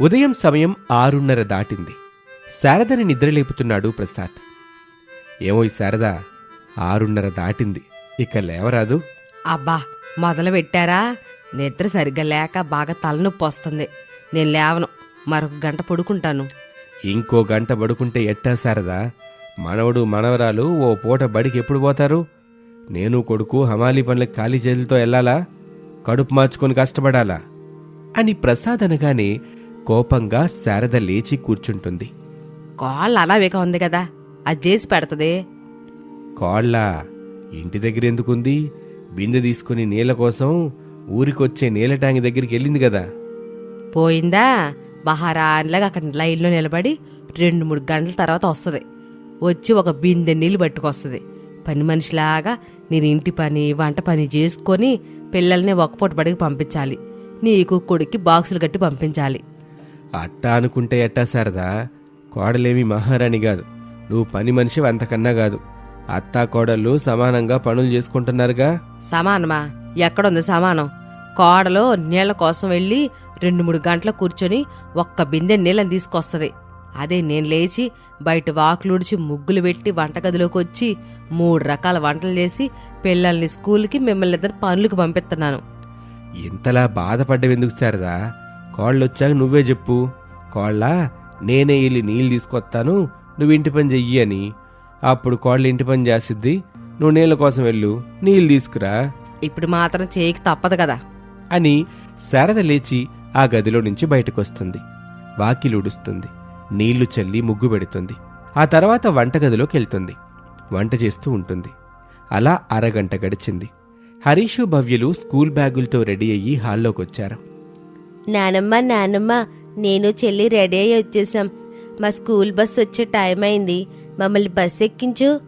ఉదయం సమయం ఆరున్నర దాటింది. శారదని నిద్రలేపుతున్నాడు ప్రసాద్. ఏమో ఈ శారద ఆరున్నర దాటింది. ఇక లేవరాదు? అబ్బా మొదలు పెట్టారా నిద్ర సరిగ్గా లేక బాగా తలనొప్పి వస్తుంది. నేను లేవను. మరొక గంట పడుకుంటాను. ఇంకో గంట పడుకుంటే ఎట్టా శారదా? మనవడు మనవరాలు ఓ పూట బడికి ఎప్పుడు పోతారు? నేను కొడుకు హమాలీ పనులకు ఖాళీ చేతులతో వెళ్ళాలా? కడుపు మార్చుకొని కష్టపడాలా? అని ప్రసాద్ అనగానే కోపంగా శారద లేచి కూర్చుంటుంది. కాళ్ళు అనావేక ఉంది కదా అది చేసి పెడతది. కోళ్ళ ఇంటి దగ్గర ఎందుకుంది? బిందె తీసుకుని నీళ్ళ కోసం ఊరికొచ్చే నీళ్ళ ట్యాంక్ దగ్గరికి వెళ్ళింది కదా. పోయిందా? బహారాన్లాగా అక్కడ లైన్లో నిలబడి రెండు మూడు గంటల తర్వాత వస్తుంది. వచ్చి ఒక బిందె నీళ్ళు పట్టుకొస్తుంది. పని మనిషిలాగా నేను ఇంటి పని వంట పని చేసుకొని పిల్లల్ని ఒక్కపూట బడికి పంపించాలి. నీకు కొడుక్కి బాక్సులు కట్టి పంపించాలి. అట్టా అనుకుంటే ఎట్టా శారదా? కోడలేమి మహారాణి కాదు. నువ్వు పని మనిషి అంతకన్నా కాదు. అత్తా కోడళ్ళు సమానంగా పనులు చేసుకుంటున్నారుగా? సమానమా? ఎక్కడుంది సమానం? కోడలో నీళ్ళ కోసం వెళ్ళి రెండు మూడు గంటలు కూర్చొని ఒక్క బిందె నీళ్ళని తీసుకొస్తుంది. అదే నేను లేచి బయట వాకులుడిచి ముగ్గులు పెట్టి వంటగదిలోకి వచ్చి మూడు రకాల వంటలు చేసి పిల్లల్ని స్కూల్కి మిమ్మల్ని ఇద్దరు పనులకు పంపిస్తున్నాను. ఇంతలా బాధపడ్డవెందుకు శారదా? కోళ్ళొచ్చాక నువ్వే చెప్పు. కోళ్ళ నేనే వెళ్ళి నీళ్ళు తీసుకొస్తాను నువ్వు ఇంటి పని చెయ్యి అని. అప్పుడు కోళ్ళ ఇంటి పని చేసిద్ది. నువ్వు నీళ్ళ కోసం వెళ్ళు నీళ్ళు తీసుకురా. ఇప్పుడు మాత్రం చేయక తప్పదు కదా. అని శారద లేచి ఆ గదిలో నుంచి బయటకొస్తుంది. వాకిలుడుస్తుంది నీళ్ళు చల్లి ముగ్గు పెడుతుంది. ఆ తర్వాత వంటగదిలోకి వెళ్తుంది. వంట చేస్తూ ఉంటుంది. అలా అరగంట గడిచింది. హరీషు భవ్యులు స్కూల్ బ్యాగులతో రెడీ అయ్యి హాల్లోకొచ్చారు. నానమ్మ నానమ్మ నేను చెల్లి రెడీ అయ్యి వచ్చేసాం మా స్కూల్ బస్ వచ్చే టైం అయింది. మమ్మల్ని బస్ ఎక్కించు.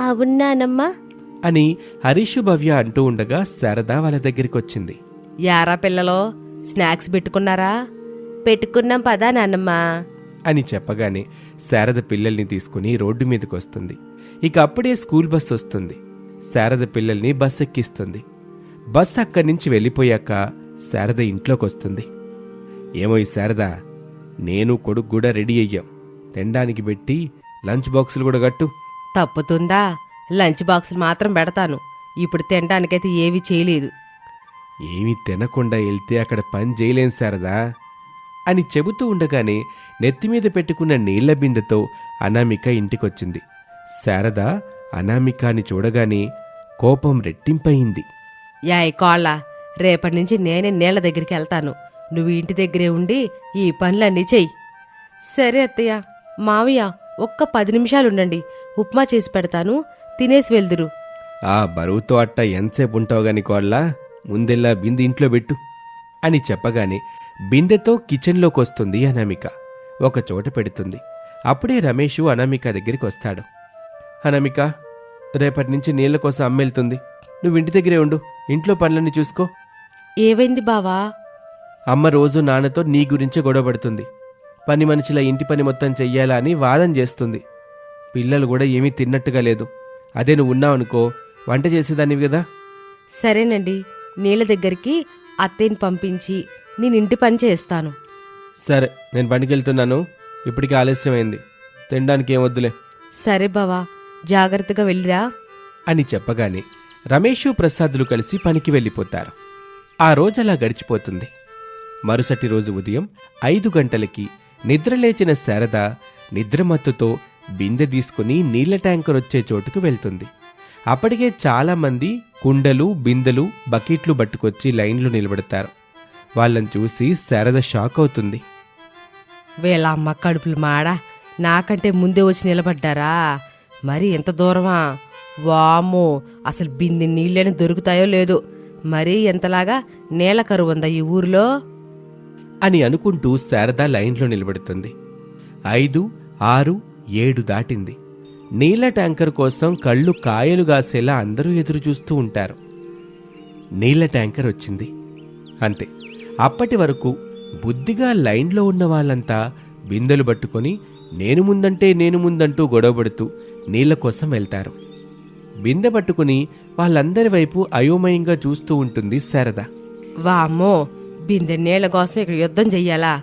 అవును నానమ్మ. అని హరీషు భవ్య అంటూ ఉండగా శారద వాళ్ళ దగ్గరికొచ్చింది యారా పిల్లలో స్నాక్స్ పెట్టుకున్నారా? పెట్టుకున్నాం పదా నానమ్మ. అని చెప్పగానే శారద పిల్లల్ని తీసుకుని రోడ్డు మీదకొస్తుంది ఇక అప్పుడే స్కూల్ బస్ వస్తుంది. శారద పిల్లల్ని బస్ ఎక్కిస్తుంది. బస్ అక్కడి నుంచి వెళ్ళిపోయాక శారద ఇంట్లోకొస్తుంది. ఏమో ఈ శారద నేను కొడుకు కూడా రెడీ అయ్యాం. తినడానికి పెట్టి లంచ్ బాక్సులు కూడా కట్టు. తప్పుతుందా? లంచ్ బాక్సులు మాత్రం పెడతాను. ఇప్పుడు తినడానికైతే ఏమీ చేయలేదు. ఏమీ తినకుండా వెళ్తే అక్కడ పని చేయలేం శారదా అని చెబుతూ ఉండగానే నెత్తిమీద పెట్టుకున్న నీళ్ళ బిందెతో అనామిక ఇంటికొచ్చింది. శారద అనామికాని చూడగానే కోపం రెట్టింపయింది. యాయ్ కోళ్ళ రేపటి నుంచి నేనే నీళ్ళ దగ్గరికి వెళ్తాను. నువ్వు ఇంటి దగ్గరే ఉండి ఈ పనులన్నీ చెయ్యి. సరే అత్తయ్య మావయ్య ఒక్క పది నిమిషాలు ఉండండి. ఉప్మా చేసి పెడతాను తినేసి వెళ్దురు. ఆ బరువుతో అట్ట ఎంతసేపు ఉంటావు గాని కోళ్ళ? ముందెల్లా బిందె ఇంట్లో పెట్టు. అని చెప్పగానే బిందెతో కిచెన్లోకి వస్తుంది అనామిక. ఒక చోట పెడుతుంది. అప్పుడే రమేషు అనామిక దగ్గరికి వస్తాడు. అనామిక రేపటి నుంచి నీళ్ళ కోసం అమ్మెళ్తుంది నువ్వు ఇంటి దగ్గరే ఉండు. ఇంట్లో పనులన్నీ చూసుకో. ఏవైంది బావా? అమ్మ రోజు నాన్నతో నీ గురించే గొడవపడుతుంది పని మనిషిలా ఇంటి పని మొత్తం చెయ్యాలా అని వాదన చేస్తుంది. పిల్లలు కూడా ఏమీ తిన్నట్టుగా లేదు. అదే నువ్వు ఉన్నావనుకో వంట చేసేదానివి కదా? సరేనండి. నీళ్ళ దగ్గరికి అత్తయ్యని పంపించి నేను ఇంటి పని చేస్తాను. సరే నేను పనికి వెళ్తున్నాను ఇప్పటికే ఆలస్యమైంది. తినడానికి ఏం వద్దులే. సరే బావా జాగ్రత్తగా వెళ్ళిరా. అని చెప్పగానే రమేషు ప్రసాదులు కలిసి పనికి వెళ్ళిపోతారు. ఆ రోజలా గడిచిపోతుంది. మరుసటి రోజు ఉదయం ఐదు గంటలకి నిద్రలేచిన శారద నిద్రమత్తుతో బిందె తీసుకుని నీళ్ళ ట్యాంకర్ వచ్చే చోటుకు వెళ్తుంది. అప్పటికే చాలామంది కుండలు బిందెలు బకెట్లు పట్టుకొచ్చి లైన్లో నిలబడతారు. వాళ్ళని చూసి శారద షాక్ అవుతుంది. వీళ్ళ అమ్మ కడుపులు మాడా నాకంటే ముందే వచ్చి నిలబడ్డారా? మరి ఎంత దూరమా? వామ్మో అసలు బింది నీళ్ళని దొరుకుతాయో లేదో. మరీ ఎంతలాగా నేల కరువుందా ఈ ఊరిలో? అని అనుకుంటూ శారద లైన్లో నిలబడుతుంది. ఐదు ఆరు ఏడు దాటింది. నీళ్ళ ట్యాంకర్ కోసం కళ్ళు కాయలు గాసేలా అందరూ ఎదురు చూస్తూ ఉంటారు. నీళ్ళ ట్యాంకర్ వచ్చింది. అంతే. అప్పటి వరకు బుద్ధిగా లైన్లో ఉన్న వాళ్ళంతా బిందెలు పట్టుకొని నేను ముందంటే నేను ముందంటూ గొడవపడుతూ నీళ్ళ కోసం వెళ్తారు. బిందె పట్టుకుని వాళ్ళందరి వైపు అయోమయంగా చూస్తూ ఉంటుంది శారద. వామ్మో బిందె నీళ్ళ కోసం ఇక్కడ యుద్ధం చెయ్యాలా?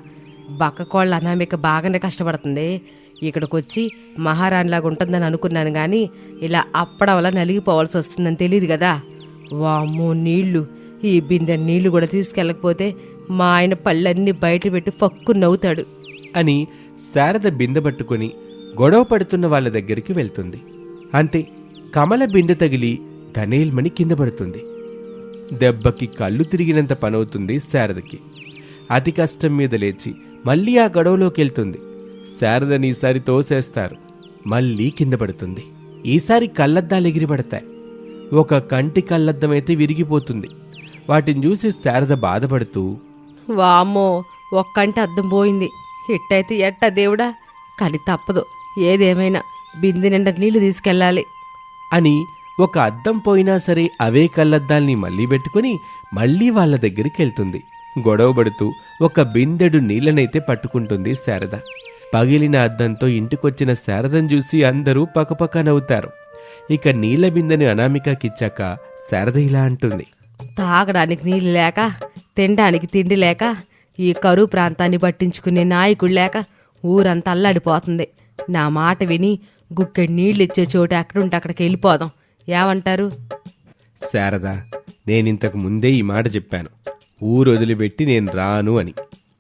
బక్కకోళ్ళ అనామిక బాగానే కష్టపడుతుంది. ఇక్కడికి వచ్చి మహారాణిలాగా ఉంటుందని అనుకున్నాను కానీ ఇలా అప్పడం వల్ల నలిగిపోవాల్సి వస్తుందని తెలియదు కదా. వామ్మో నీళ్ళు. ఈ బిందె నీళ్ళు కూడా తీసుకెళ్ళకపోతే మా ఆయన పళ్ళన్నీ బయట పెట్టి ఫక్కు నవ్వుతాడు. అని శారద బిందె పట్టుకుని గొడవ పడుతున్న వాళ్ళ దగ్గరికి వెళ్తుంది. అంతే కమల బిందె తగిలి ధనేల్మణి కింద పడుతుంది. దెబ్బకి కళ్ళు తిరిగినంత పనవుతుంది శారదకి. అతి కష్టం మీద లేచి మళ్ళీ ఆ గొడవలోకి వెళ్తుంది శారదని ఈసారి తోసేస్తారు. మళ్ళీ కింద పడుతుంది. ఈసారి కళ్ళద్దాలు ఎగిరిపడతాయి. ఒక కంటి కళ్ళద్దమైతే విరిగిపోతుంది. వాటిని చూసి శారద బాధపడుతూ వామ్మో ఒక్కంటి అద్దం పోయింది. హిట్టయితే ఎట్ట దేవుడా? కానీ తప్పదు. ఏదేమైనా బిందె నిండా నీళ్ళు తీసుకెళ్ళాలి. అని ఒక అద్దం పోయినా సరే అవే కళ్ళద్దాల్ని మళ్ళీ పెట్టుకుని మళ్ళీ వాళ్ళ దగ్గరికి వెళ్తుంది. గొడవబడుతూ ఒక బిందెడు నీళ్ళనైతే పట్టుకుంటుంది శారద. పగిలిన అద్దంతో ఇంటికొచ్చిన శారదను చూసి అందరూ పకపక నవ్వుతారు. ఇక నీళ్ళ బిందెని అనామికకిచ్చాక శారద ఇలా అంటుంది. తాగడానికి నీళ్ళు లేక తినడానికి తిండి లేక ఈ కరువు ప్రాంతాన్ని పట్టించుకునే నాయకుడు లేక ఊరంతా అల్లాడిపోతుంది. నా మాట విని గుక్కెడు నీళ్ళు ఇచ్చే చోటు ఎక్కడుంటే అక్కడికి వెళ్ళిపోదాం. ఏమంటారు? శారద నేనింతకు ముందే ఈ మాట చెప్పాను. ఊరు వదిలిపెట్టి నేను రాను అని.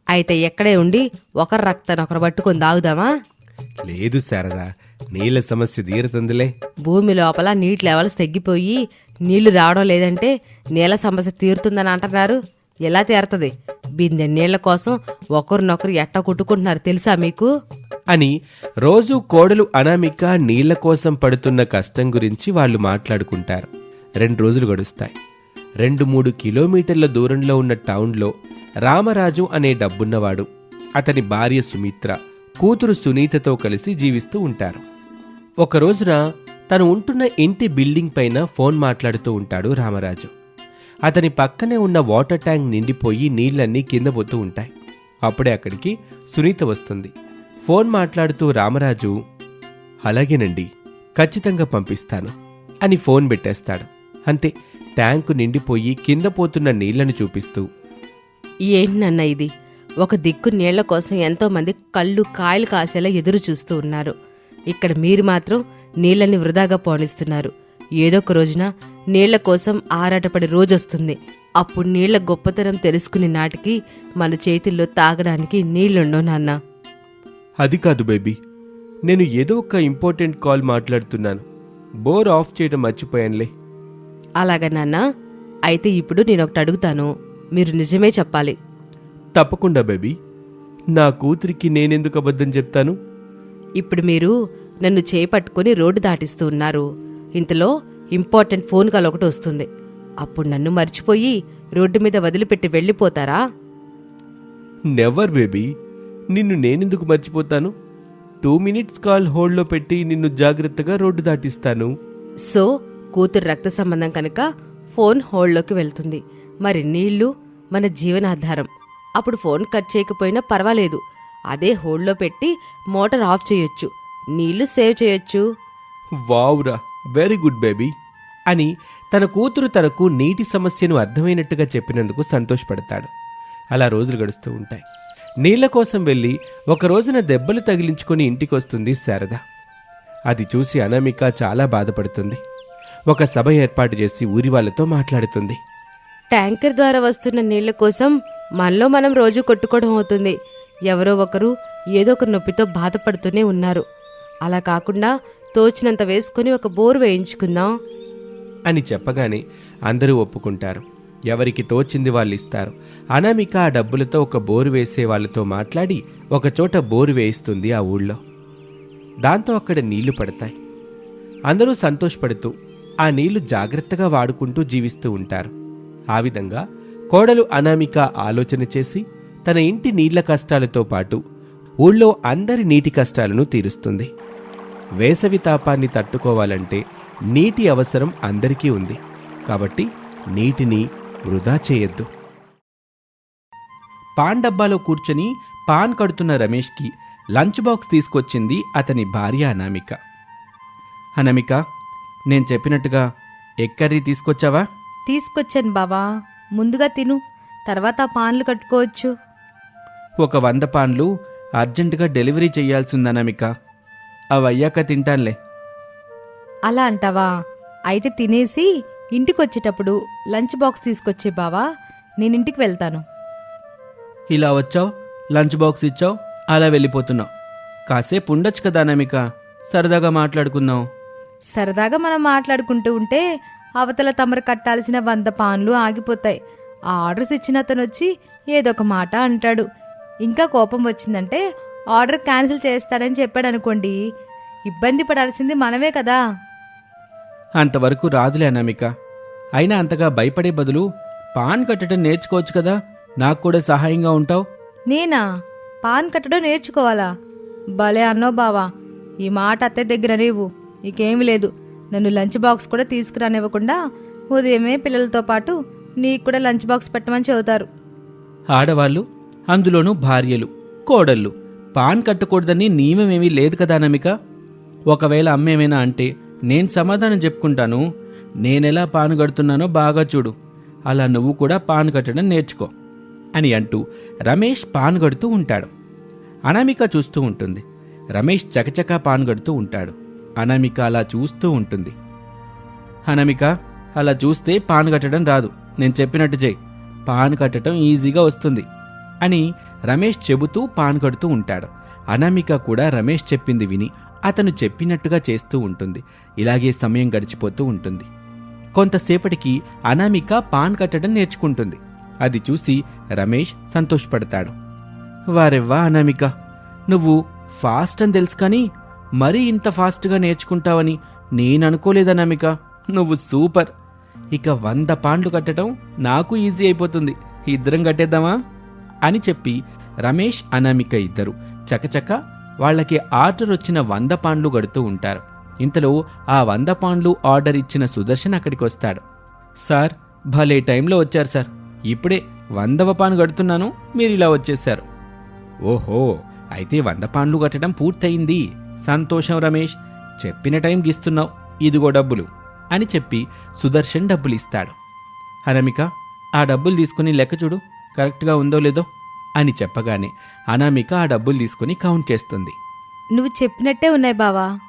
అయితే ఎక్కడే ఉండి ఒకరి రక్తాన్ని ఒకరు పట్టుకొని తాగుదామా? లేదు శారద నీళ్ళ సమస్య తీరుతుందిలే. భూమి లోపల నీటి లెవెల్స్ తగ్గిపోయి నీళ్ళు రావడం లేదంటే నీళ్ళ సమస్య తీరుతుందని అంటున్నారు. ఎలా తీరుతుంది? బిందె నీళ్ళ కోసం ఒకరినొకరు ఎట్ట కొట్టుకుంటున్నారు తెలుసా మీకు? అని రోజు కోడలు అనామిక నీళ్ళ కోసం పడుతున్న కష్టం గురించి వాళ్ళు మాట్లాడుకుంటారు. రెండు రోజులు గడుస్తాయి. రెండు మూడు కిలోమీటర్ల దూరంలో ఉన్న టౌన్లో రామరాజు అనే డబ్బున్నవాడు అతని భార్య సుమిత్ర కూతురు సునీతతో కలిసి జీవిస్తూ ఉంటారు. ఒక రోజున తను ఉంటున్న ఇంటి బిల్డింగ్ పైన ఫోన్ మాట్లాడుతూ ఉంటాడు రామరాజు. అతని పక్కనే ఉన్న వాటర్ ట్యాంక్ నిండిపోయి నీళ్ళన్నీ కింద పోతూ ఉంటాయి. అప్పుడే అక్కడికి సునీత వస్తుంది. ఫోన్ మాట్లాడుతూ రామరాజు అలాగేనండి ఖచ్చితంగా పంపిస్తాను అని ఫోన్ పెట్టేస్తాడు. అంతే ట్యాంకు నిండిపోయి కింద పోతున్న నీళ్ళను చూపిస్తూ ఏంటన్న ఇది? ఒక దిక్కు నీళ్ళ కోసం ఎంతోమంది కళ్ళు కాయలు కాసేలా ఎదురు చూస్తూ ఉన్నారు. ఇక్కడ మీరు మాత్రం నీళ్ళని వృధాగా పోనిస్తున్నారు. ఏదో ఒక రోజున నీళ్ళ కోసం ఆరాటపడే రోజొస్తుంది. అప్పుడు నీళ్ళ గొప్పతనం తెలుసుకునే నాటికి మన చేతుల్లో తాగడానికి నీళ్ళుండవు నాన్న. అది కాదు బేబీ. నేను ఏదో ఒక ఇంపార్టెంట్ కాల్ మాట్లాడుతున్నాను. బోర్ ఆఫ్ చేయడం మర్చిపోయానులే. అలాగా నాన్న. అయితే ఇప్పుడు నేను ఒకటి అడుగుతాను. మీరు నిజమే చెప్పాలి. తప్పకుండా బేబీ. నా కూతురికి నేనెందుకు అబద్ధం చెప్తాను? ఇప్పుడు మీరు నన్ను చేపట్టుకుని రోడ్డు దాటిస్తూ ఉన్నారు. ఇంతలో ఇంపార్టెంట్ ఫోన్ కాల్ ఒకటి వస్తుంది. అప్పుడు నన్ను మర్చిపోయి రోడ్డు మీద వదిలిపెట్టి వెళ్ళిపోతారా? నెవర్ బేబీ నిన్ను నేనెందుకు మర్చిపోతాను? టూ మినిట్స్ కాల్ హోల్డ్లో పెట్టి నిన్ను జాగ్రత్తగా రోడ్డు దాటిస్తాను. సో కూతురు రక్త సంబంధం కనుక ఫోన్ హోల్డ్లోకి వెళ్తుంది. మరి నీళ్ళు మన జీవనాధారం. అప్పుడు ఫోన్ కట్ చేయకపోయినా పర్వాలేదు. అదే హోల్డ్లో పెట్టి మోటార్ ఆఫ్ చేయొచ్చు. నీళ్ళు సేవ్ చేయొచ్చు. వావురా వెరీ గుడ్ బేబీ అని తన కూతురు తనకు నీటి సమస్యను అర్థమైనట్టుగా చెప్పినందుకు సంతోషపడతాడు. అలా రోజులు గడుస్తూ ఉంటాయి. నీళ్ళ కోసం వెళ్ళి ఒక రోజున దెబ్బలు తగిలించుకొని ఇంటికొస్తుంది శారద. అది చూసి అనామిక చాలా బాధపడుతుంది. ఒక సభ ఏర్పాటు చేసి ఊరి వాళ్ళతో మాట్లాడుతుంది. ట్యాంకర్ ద్వారా వస్తున్న నీళ్ళ కోసం మనలో మనం రోజు కొట్టుకోవడం అవుతుంది. ఎవరో ఒకరు ఏదో ఒక నొప్పితో బాధపడుతూనే ఉన్నారు. అలా కాకుండా తోచినంత వేసుకొని ఒక బోరు వేయించుకుందాం. అని చెప్పగానే అందరూ ఒప్పుకుంటారు. ఎవరికి తోచింది వాళ్ళు ఇస్తారు అనామిక ఆ డబ్బులతో ఒక బోరు వేసే వాళ్ళతో మాట్లాడి ఒకచోట బోరు వేయిస్తుంది ఆ ఊళ్ళో. దాంతో అక్కడ నీళ్ళు పడతాయి. అందరూ సంతోషపడుతూ ఆ నీళ్ళు జాగ్రత్తగా వాడుకుంటూ జీవిస్తూ ఉంటారు. ఆ విధంగా కోడలు అనామిక ఆలోచన చేసి తన ఇంటి నీళ్ళ కష్టాలతో పాటు ఊళ్ళో అందరి నీటి కష్టాలను తీరుస్తుంది. వేసవి తాపాన్ని తట్టుకోవాలంటే నీటి అవసరం అందరికీ ఉంది. కాబట్టి నీటిని వృధా చేయొద్దు. పాన్ డబ్బాలో కూర్చొని పాన్ కడుతున్న రమేష్కి లంచ్ బాక్స్ తీసుకొచ్చింది అతని భార్య అనామిక. అనామిక నేను చెప్పినట్టుగా ఎగ్ కర్రీ తీసుకొచ్చావా? తీసుకొచ్చాను బావా. ముందుగా తిను. తర్వాత పాన్లు కట్టుకోవచ్చు. ఒక వంద పాన్లు అర్జెంటుగా డెలివరీ చేయాల్సింది అనామిక. అవి అయ్యాక తింటానులే. అలా అంటావా? అయితే తినేసి ఇంటికి వచ్చేటప్పుడు లంచ్ బాక్స్ తీసుకొచ్చే బావా నేను ఇంటికి వెళ్తాను. ఇలా వచ్చావు లంచ్ బాక్స్ ఇచ్చావు అలా వెళ్ళిపోతున్నావు. కాసేపు ఉండొచ్చు కదా అనామిక సరదాగా మాట్లాడుకుందాం. సరదాగా మనం మాట్లాడుకుంటూ ఉంటే అవతల తమరు కట్టాల్సిన వంద పాన్లు ఆగిపోతాయి. ఆ ఆర్డర్స్ ఇచ్చిన అతను వచ్చి ఏదో ఒక మాట అంటాడు. ఇంకా కోపం వచ్చిందంటే ఆర్డర్ క్యాన్సిల్ చేస్తాడని చెప్పాడు అనుకోండి ఇబ్బంది పడాల్సింది మనమే కదా. అంతవరకు రాదులే అనామిక. అయినా అంతగా భయపడే బదులు పాన్ కట్టడం నేర్చుకోవచ్చు కదా? నాకు కూడా సహాయంగా ఉంటావు? నేనా? పాన్ కట్టడం నేర్చుకోవాలా? భలే అన్నో బావా. ఈ మాట అత్తయ్య దగ్గర రేవు ఇకేమి లేదు. నన్ను లంచ్ బాక్స్ కూడా తీసుకురానివ్వకుండా ఉదయమే పిల్లలతో పాటు నీకు కూడా లంచ్ బాక్స్ పెట్టమని చెబుతారు. ఆడవాళ్ళు అందులోనూ భార్యలు కోడళ్ళు. పాన్ కట్టకూడదని నియమమేమీ లేదు కదా నమిక? ఒకవేళ అమ్మేమైనా అంటే నేను సమాధానం చెప్పుకుంటాను. నేనెలా పాను కడుతున్నానో బాగా చూడు. అలా నువ్వు కూడా పాన్ కట్టడం నేర్చుకో అని అంటూ రమేష్ పాన్ కడుతూ ఉంటాడు. అనామిక చూస్తూ ఉంటుంది. రమేష్ చకచకా పాన్ కడుతూ ఉంటాడు. అనామిక అలా చూస్తూ ఉంటుంది. అనామిక అలా చూస్తే పాన్ కట్టడం రాదు. నేను చెప్పినట్టు చేయి. పాన్ కట్టడం ఈజీగా వస్తుంది. అని రమేష్ చెబుతూ పాన్ కడుతూ ఉంటాడు. అనామిక కూడా రమేష్ చెప్పింది విని అతను చెప్పినట్టుగా చేస్తూ ఉంటుంది. ఇలాగే సమయం గడిచిపోతూ ఉంటుంది. కొంతసేపటికి అనామిక పాన్ కట్టడం నేర్చుకుంటుంది. అది చూసి రమేష్ సంతోషపడతాడు. వారెవ్వా అనామిక? నువ్వు ఫాస్ట్ అని తెలుసు కానీ మరీ ఇంత ఫాస్ట్గా నేర్చుకుంటావని నేను అనుకోలేదు అనామిక. నువ్వు సూపర్. ఇక వంద పాండ్లు కట్టడం నాకు ఈజీ అయిపోతుంది. ఇద్దరం కట్టేద్దామా? అని చెప్పి రమేష్ అనామిక ఇద్దరు చకచక వాళ్ళకి ఆర్డర్ వచ్చిన వంద పాండ్లు గడుతూ ఉంటారు. ఇంతలో ఆ వంద పాండ్లు ఆర్డర్ ఇచ్చిన సుదర్శన్ అక్కడికి వస్తాడు. సార్ భలే టైంలో వచ్చారు సార్. ఇప్పుడే వందవ పాన్ కడుతున్నాను మీరు ఇలా వచ్చేశారు. ఓహో అయితే వంద పాండ్లు కట్టడం పూర్తయింది. సంతోషం రమేష్. చెప్పిన టైం గీస్తున్నావు. ఇదిగో డబ్బులు. అని చెప్పి సుదర్శన్ డబ్బులు ఇస్తాడు ఆ డబ్బులు తీసుకుని లెక్క చూడు. కరెక్ట్గా ఉందో లేదో అని చెప్పగానే అనామిక ఆ డబ్బులు తీసుకుని కౌంట్ చేస్తుంది. నువ్వు చెప్పినట్టే ఉన్నాయి బావా.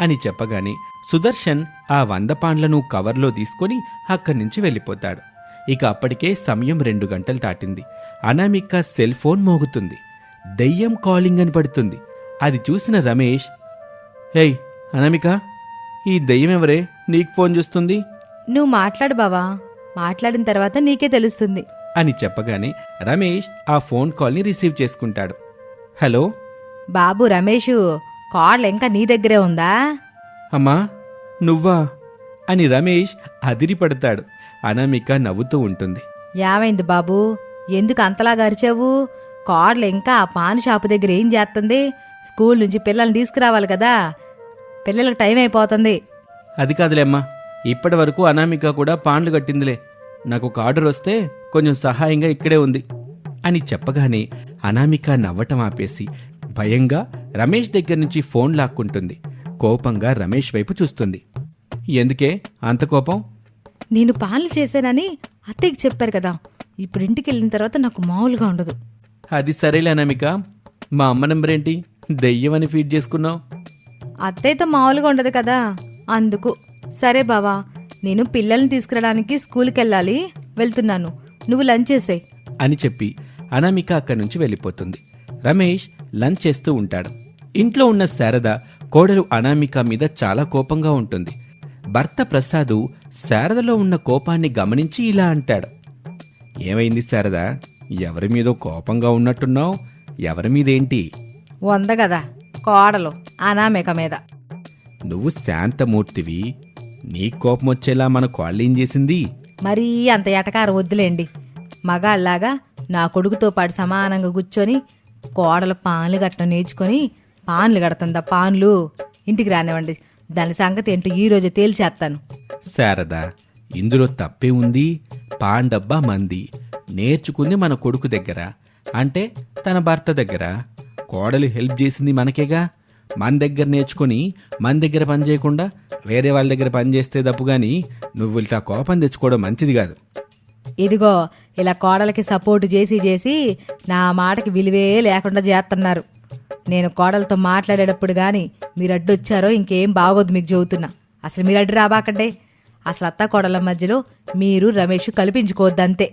అని చెప్పగానే సుదర్శన్ ఆ వంద పాండ్లను కవర్లో తీసుకొని అక్కడి నుంచి వెళ్ళిపోతాడు. ఇక అప్పటికే సమయం రెండు గంటలు దాటింది. అనామిక సెల్ ఫోన్ మోగుతుంది. దెయ్యం కాలింగ్ అని పడుతుంది. అది చూసిన రమేష్ హేయ్ అనామిక ఈ దెయ్యం ఎవరే? నీకు ఫోన్ చూస్తుంది? నువ్వు మాట్లాడు బావా. మాట్లాడిన తర్వాత నీకే తెలుస్తుంది. అని చెప్పగానే రమేష్ ఆ ఫోన్ కాల్ని రిసీవ్ చేసుకుంటాడు. హలో? బాబు రమేషు కాల్ ఇంకా నీ దగ్గరే ఉందా? అమ్మా నువ్వా? అని రమేష్ అదిరిపడతాడు. అనామిక నవ్వుతూ ఉంటుంది. ఏమైంది బాబు? ఎందుకు అంతలా గరిచావు కార్లు ఇంకా ఆ పాన్ షాపు దగ్గర ఏం చేస్తుంది? స్కూల్ నుంచి పిల్లల్ని తీసుకురావాలి కదా. పిల్లలకు టైం అయిపోతుంది. అది కాదులేమ్మా ఇప్పటి వరకు అనామిక కూడా పాండ్లు కట్టిందిలే. నాకు ఒక ఆర్డర్ వస్తే కొంచెం సహాయంగా ఇక్కడే ఉంది అని చెప్పగానే అనామిక నవ్వటం ఆపేసి భయంగా రమేష్ దగ్గర నుంచి ఫోన్ లాక్కుంటుంది. కోపంగా రమేష్ వైపు చూస్తుంది. ఎందుకే? అంత కోపం? నేను పాన్లు చేశానని అత్తయ్యకి చెప్పారు కదా. ఇప్పుడు ఇంటికి వెళ్ళిన తర్వాత నాకు మామూలుగా ఉండదు. అది సరేలే అనామిక. మా అమ్మ నెంబర్ ఏంటి దెయ్యం అని ఫీడ్ చేసుకున్నావు? అత్తయ్యతో మామూలుగా ఉండదు కదా. అందుకు. సరే బావా నేను పిల్లల్ని తీసుకురావడానికి స్కూల్కి వెళ్ళాలి వెళ్తున్నాను. నువ్వు లంచ్ చేసేయ్. అని చెప్పి అనామిక అక్కడి నుంచి వెళ్ళిపోతుంది. రమేష్ లంచ్ చేస్తూ ఉంటాడు. ఇంట్లో ఉన్న శారద కోడలు అనామిక మీద చాలా కోపంగా ఉంటుంది. భర్త ప్రసాదు శారదలో ఉన్న కోపాన్ని గమనించి ఇలా అంటాడు. ఏమైంది శారద? ఎవరి మీదో కోపంగా ఉన్నట్టున్నావు? ఎవరి మీదేంటి? వంద కదా కోడలు అనామిక మీద. నువ్వు శాంతమూర్తివి. నీ కోపం వచ్చేలా మన కోళ్ళేం చేసింది? మరీ అంత ఎటకారం వద్దులేండి. మగాళ్ళలాగా నా కొడుకుతో పాటు సమానంగా కూర్చొని కోడలు పాన్లు కట్టడం నేర్చుకొని పాన్లు కడుతుందా పాన్లు. ఇంటికి రానివ్వండి. దాని సంగతి ఏంటో ఈ రోజు తేల్చేస్తాను. శారద ఇందులో తప్పే ఉంది. పాండబ్బా మంది. నేర్చుకుంది మన కొడుకు దగ్గర. అంటే తన భర్త దగ్గర. కోడలు హెల్ప్ చేసింది మనకేగా? మన దగ్గర నేర్చుకుని మన దగ్గర పని చేయకుండా వేరే వాళ్ళ దగ్గర పని చేస్తే తప్పు గాని నువ్వు ఇట్లా కోపం తెచ్చుకోవడం మంచిది కాదు. ఇదిగో ఇలా కోడలకి సపోర్ట్ చేసి చేసి నా మాటకి విలువే లేకుండా చేస్తున్నారు. నేను కోడలతో మాట్లాడేటప్పుడు కానీ మీరు అడ్డు వచ్చారో ఇంకేం బాగోదు మీకు చెబుతున్నా. అసలు మీరు అడ్డు రాబాకండే. అసలు అత్త కోడల మధ్యలో మీరు రమేష్ కల్పించుకోవద్దంతే.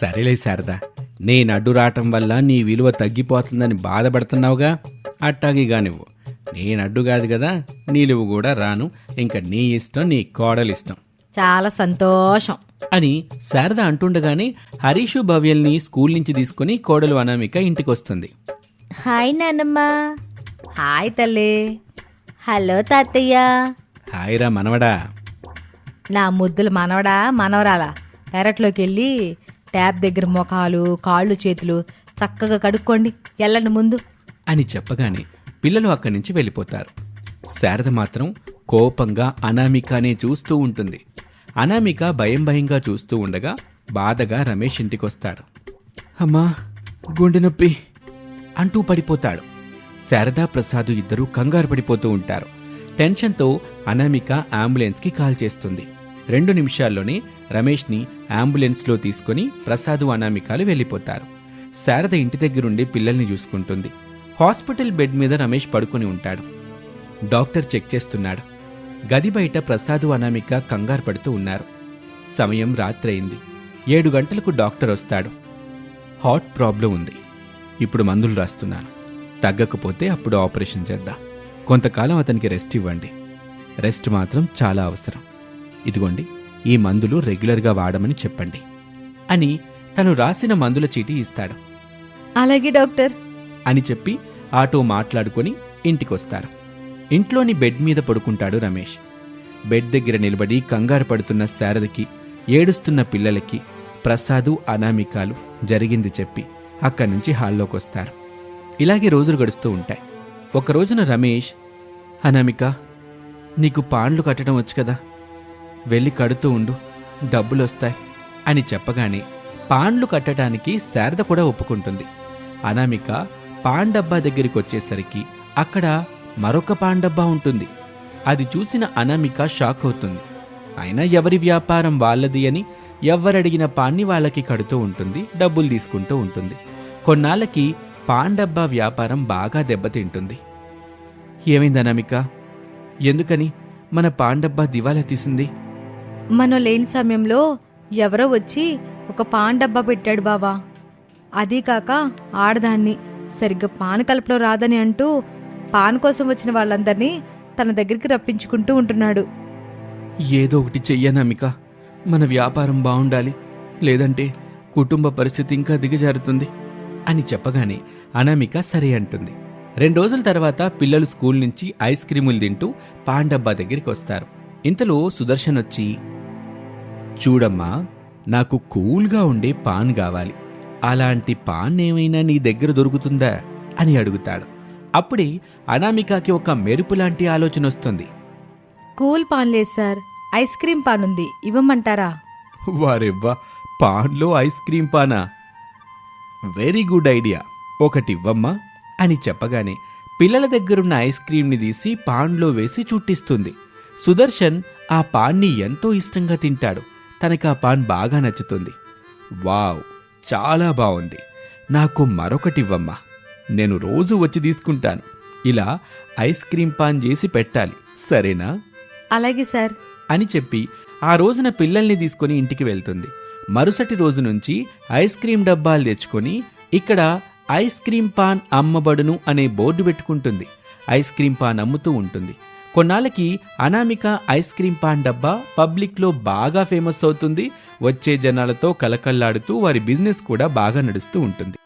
సరేలే శారదా. నేను అడ్డు రావటం వల్ల నీ విలువ తగ్గిపోతుందని బాధపడుతున్నావుగా? అట్టాగి కానివ్వు నేను అడ్డు కాదు కదా నీలువు కూడా రాను. ఇంకా నీ ఇష్టం నీ కోడలిష్టం చాలా సంతోషం. అని శారద అంటుండగానే హరీషు భవ్యల్ని స్కూల్ నుంచి తీసుకుని కోడలు అనామిక ఇంటికొస్తుంది. హాయ్ నానమ్మ. హాయ్ తల్లి. హలో తాతయ్య. హాయిరా మనవడా. నా ముద్దులు మనవడా మనవరాలా? పెరట్లోకి వెళ్ళి ట్యాప్ దగ్గర మొఖాలు కాళ్ళు చేతులు చక్కగా కడుక్కోండి. ఎల్లండి ముందు. అని చెప్పగానే పిల్లలు అక్కడి నుంచి వెళ్ళిపోతారు. శారద మాత్రం కోపంగా అనామికనే చూస్తూ ఉంటుంది. అనామిక భయం భయంగా చూస్తూ ఉండగా బాధగా రమేష్ ఇంటికొస్తాడు. అమ్మా గుండె నొప్పి అంటూ పడిపోతాడు. శారదా ప్రసాద్ ఇద్దరూ కంగారు పడిపోతూ ఉంటారు. టెన్షన్తో అనామిక అంబులెన్స్కి కాల్ చేస్తుంది. రెండు నిమిషాల్లోనే రమేష్ని అంబులెన్స్లో తీసుకుని ప్రసాదు అనామికాలు వెళ్ళిపోతారు. శారద ఇంటి దగ్గరుండి పిల్లల్ని చూసుకుంటుంది. హాస్పిటల్ బెడ్ మీద రమేష్ పడుకుని ఉంటాడు. డాక్టర్ చెక్ చేస్తున్నాడు. గది బయట ప్రసాదు అనామిక కంగారు పడుతూ ఉన్నారు. సమయం రాత్రయింది. ఏడు గంటలకు డాక్టర్ వస్తాడు. హార్ట్ ప్రాబ్లం ఉంది. ఇప్పుడు మందులు రాస్తున్నాను. తగ్గకపోతే అప్పుడు ఆపరేషన్ చేద్దాం. కొంతకాలం అతనికి రెస్ట్ ఇవ్వండి. రెస్ట్ మాత్రం చాలా అవసరం. ఇదిగోండి. ఈ మందులు రెగ్యులర్గా వాడమని చెప్పండి. అని తను రాసిన మందుల చీటీ ఇస్తాడు. అలాగే డాక్టర్. అని చెప్పి ఆటో మాట్లాడుకొని ఇంటికొస్తారు. ఇంట్లోని బెడ్ మీద పడుకుంటాడు రమేష్. బెడ్ దగ్గర నిలబడి కంగారు పడుతున్న శారదకి ఏడుస్తున్న పిల్లలకి ప్రసాదు అనామికాలు జరిగింది చెప్పి అక్కడి నుంచి హాల్లోకి వస్తారు ఇలాగే రోజులు గడుస్తూ ఉంటాయి. ఒక రోజున రమేష్ అనామిక నీకు పాండ్లు కట్టడం వచ్చు కదా? వెళ్ళి కడుతూ ఉండు. డబ్బులు వస్తాయి అని చెప్పగానే పాండ్లు కట్టడానికి శారద కూడా ఒప్పుకుంటుంది. అనామిక పాండబ్బా దగ్గరికి వచ్చేసరికి అక్కడ మరొక పాండబ్బా ఉంటుంది. అది చూసిన అనామిక షాక్ అవుతుంది అయినా ఎవరి వ్యాపారం వాళ్ళది అని ఎవరడిగిన పాన్ని వాళ్ళకి కడుతూ ఉంటుంది డబ్బులు తీసుకుంటూ ఉంటుంది. కొన్నాళ్ళకి పాండబ్బా వ్యాపారం బాగా దెబ్బతింటుంది. ఏమైంది అనామిక ఎందుకని మన పాండబ్బా దివాలా తీసింది? మనం లేని సమయంలో ఎవరో వచ్చి ఒక పాన్ డబ్బా పెట్టాడు బావా. అదీ కాక ఆడదాన్ని సరిగ్గా పాన్ కలపలో రాదని అంటూ పాన్ కోసం వచ్చిన వాళ్ళందరినీ తన దగ్గరికి రప్పించుకుంటూ ఉంటున్నాడు. ఏదో ఒకటి చెయ్యనమిక మన వ్యాపారం బాగుండాలి లేదంటే కుటుంబ పరిస్థితి ఇంకా దిగజారుతుంది అని చెప్పగానే అనామిక సరే అంటుంది. రెండు రోజుల తర్వాత పిల్లలు స్కూల్ నుంచి ఐస్ క్రీములు తింటూ పాన్ డబ్బా దగ్గరికి వస్తారు ఇంతలో సుదర్శన్ వచ్చి చూడమ్మా నాకు కూల్గా ఉండే పాన్ కావాలి. అలాంటి పాన్ ఏమైనా నీ దగ్గర దొరుకుతుందా? అని అడుగుతాడు. అప్పుడే అనామికకి ఒక మెరుపు లాంటి ఆలోచన వస్తుంది. కూల్ పాన్ లేదు సార్ ఐస్ క్రీమ్ పాన్ ఉంది ఇవ్వమంటారా? వారెవ్వా పాన్లో ఐస్ క్రీమ్ పానా? వెరీ గుడ్ ఐడియా ఒకటివ్వమ్మా అని చెప్పగానే పిల్లల దగ్గరున్న ఐస్ క్రీంని తీసి పాన్లో వేసి చుట్టిస్తుంది. సుదర్శన్ ఆ పాన్ని ఎంతో ఇష్టంగా తింటాడు. తనకి ఆ పాన్ బాగా నచ్చుతుంది. వావ్ చాలా బాగుంది నాకు మరొకటివ్వమ్మా. నేను రోజు వచ్చి తీసుకుంటాను. ఇలా ఐస్ క్రీమ్ పాన్ చేసి పెట్టాలి. సరేనా? అలాగే సార్. అని చెప్పి ఆ రోజున పిల్లల్ని తీసుకొని ఇంటికి వెళ్తుంది. మరుసటి రోజు నుంచి ఐస్ క్రీం డబ్బాలు తెచ్చుకొని ఇక్కడ ఐస్ క్రీం పాన్ అమ్మబడును అనే బోర్డు పెట్టుకుంటుంది. ఐస్ క్రీం పాన్ అమ్ముతూ ఉంటుంది. కొన్నాళ్ళకి అనామిక ఐస్ క్రీం పాన్ డబ్బా పబ్లిక్లో బాగా ఫేమస్ అవుతుంది. వచ్చే జనాలతో కలకల్లాడుతూ వారి బిజినెస్ కూడా బాగా నడుస్తూ ఉంటుంది.